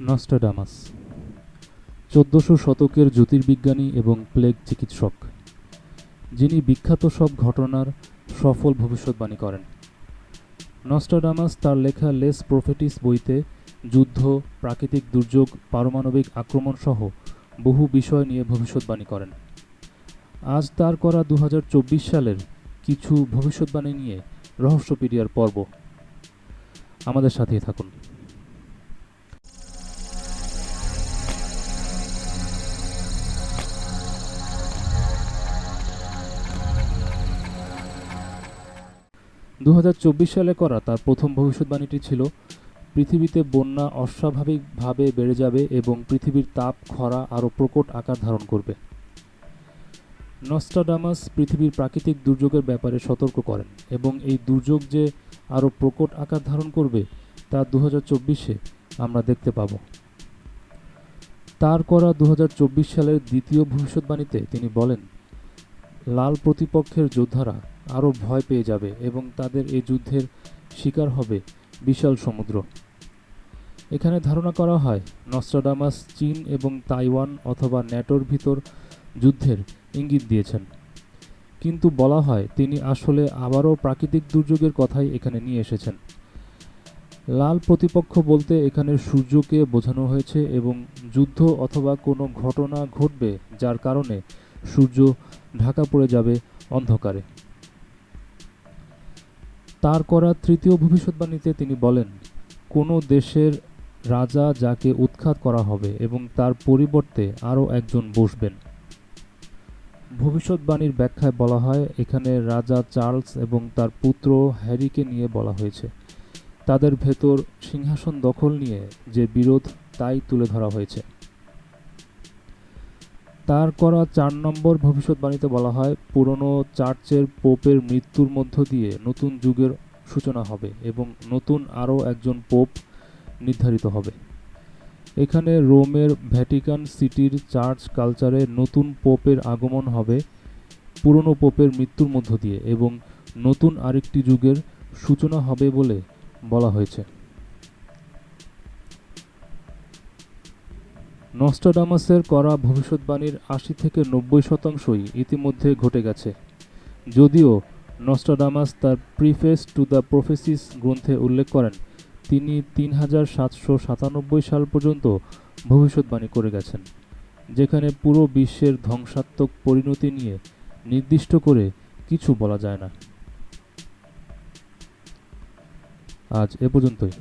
নস্টাডামাস চোদ্দশো শতকের জ্যোতির্বিজ্ঞানী এবং প্লেগ চিকিৎসক, যিনি বিখ্যাত সব ঘটনার সফল ভবিষ্যৎবাণী করেন। নস্টাডামাস তার লেখা লেস প্রফেটিস বইতে যুদ্ধ, প্রাকৃতিক দুর্যোগ, পারমাণবিক আক্রমণ সহ বহু বিষয় নিয়ে ভবিষ্যৎবাণী করেন। আজ তার করা দু হাজার চব্বিশ সালের কিছু ভবিষ্যৎবাণী নিয়ে রহস্যপিডিয়ার পর্ব। আমাদের সাথেই থাকুন। দু হাজার চব্বিশ সালে করা তার প্রথম ভবিষ্যৎবাণীটি ছিল, পৃথিবীতে বন্যা অস্বাভাবিকভাবে বেড়ে যাবে এবং পৃথিবীর তাপ, খরা আরও প্রকট আকার ধারণ করবে। নস্টাডামাস পৃথিবীর প্রাকৃতিক দুর্যোগের ব্যাপারে সতর্ক করেন এবং এই দুর্যোগ যে আরও প্রকট আকার ধারণ করবে তা দু চব্বিশে আমরা দেখতে পাব। তার করা দু হাজার চব্বিশ সালের দ্বিতীয় ভবিষ্যৎবাণীতে তিনি বলেন, লাল প্রতিপক্ষের যোদ্ধারা আরও ভয় পেয়ে যাবে এবং তাদের এই যুদ্ধের শিকার হবে বিশাল সমুদ্র। এখানে ধারণা করা হয়, নস্ট্রাডামাস চীন এবং তাইওয়ান অথবা ন্যাটোর ভিতর যুদ্ধের ইঙ্গিত দিয়েছেন। কিন্তু বলা হয়, তিনি আসলে আবারও প্রাকৃতিক দুর্যোগের কথাই এখানে নিয়ে এসেছেন। লাল প্রতিপক্ষ বলতে এখানে সূর্যকে বোঝানো হয়েছে এবং যুদ্ধ অথবা কোনো ঘটনা ঘটবে যার কারণে সূর্য ঢাকা পড়ে যাবে অন্ধকারে। তার করা তৃতীয় ভবিষ্যৎবাণীতে তিনি বলেন, কোনো দেশের রাজা যাকে উৎখাত করা হবে এবং তার পরিবর্তে আরও একজন বসবেন। ভবিষ্যৎবাণীর ব্যাখ্যায় বলা হয়, এখানে রাজা চার্লস এবং তার পুত্র হ্যারিকে নিয়ে বলা হয়েছে। তাদের ভেতর সিংহাসন দখল নিয়ে যে বিরোধ, তাই তুলে ধরা হয়েছে। তার করা চার নম্বর ভবিষ্যৎবাণীতে বলা হয়, পুরনো চার্চের পোপের মৃত্যুর মধ্য দিয়ে নতুন যুগের সূচনা হবে এবং নতুন আরও একজন পোপ নির্ধারিত হবে। এখানে রোমের ভ্যাটিকান সিটির চার্চ কালচারে নতুন পোপের আগমন হবে পুরনো পোপের মৃত্যুর মধ্য দিয়ে এবং নতুন আরেকটি যুগের সূচনা হবে বলে বলা হয়েছে। নস্টাডামাসের করা ভবিষ্যৎবাণীর আশি থেকে নব্বই শতাংশই ইতিমধ্যে ঘটে গেছে। যদিও নস্টাডামাস তার প্রিফেস টু দ্য প্রফেসিস গ্রন্থে উল্লেখ করেন, তিনি তিন হাজার সাতশো সাতানব্বই সাল পর্যন্ত ভবিষ্যৎবাণী করে গেছেন, যেখানে পুরো বিশ্বের ধ্বংসাত্মক পরিণতি নিয়ে নির্দিষ্ট করে কিছু বলা যায় না। আজ এ পর্যন্তই।